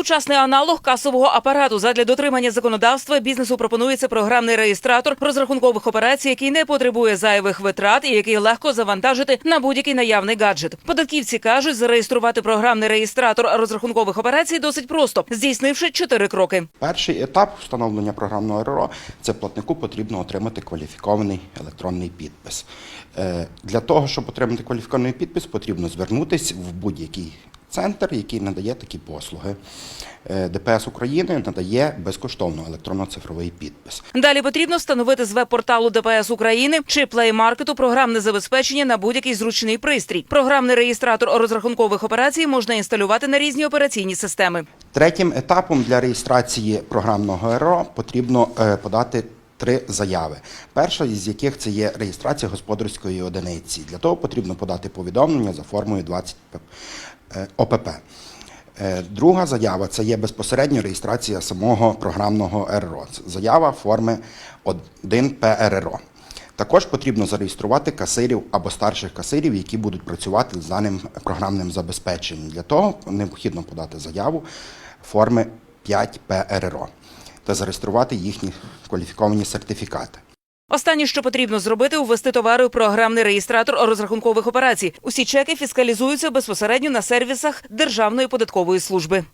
Сучасний аналог касового апарату задля дотримання законодавства бізнесу пропонується програмний реєстратор розрахункових операцій, який не потребує зайвих витрат і який легко завантажити на будь-який наявний гаджет. Податківці кажуть, зареєструвати програмний реєстратор розрахункових операцій досить просто, здійснивши чотири кроки. Перший етап встановлення програмного РРО – це платнику потрібно отримати кваліфікований електронний підпис. Е, Для того, щоб отримати кваліфікований підпис, потрібно звернутися в будь-який центр, який надає такі послуги. Е, ДПС України надає безкоштовно електронно-цифровий підпис. Далі потрібно встановити з веб-порталу ДПС України чи плеймаркету програмне забезпечення на будь-який зручний пристрій. Програмний реєстратор розрахункових операцій можна інсталювати на різні операційні системи. Третім етапом для реєстрації програмного РРО потрібно е, подати три заяви. Перша із яких це є реєстрація господарської одиниці. Для того потрібно подати повідомлення за формою 20 е, ОПП. Е, Друга заява це є безпосередньо реєстрація самого програмного РРО. Заява форми 1 ПРРО. Також потрібно зареєструвати касирів або старших касирів, які будуть працювати з даним програмним забезпеченням. Для того необхідно подати заяву форми 5 ПРРО та зареєструвати їхні кваліфіковані сертифікати. Останнє, що потрібно зробити, ввести товари у програмний реєстратор розрахункових операцій. Усі чеки фіскалізуються безпосередньо на сервісах Державної податкової служби.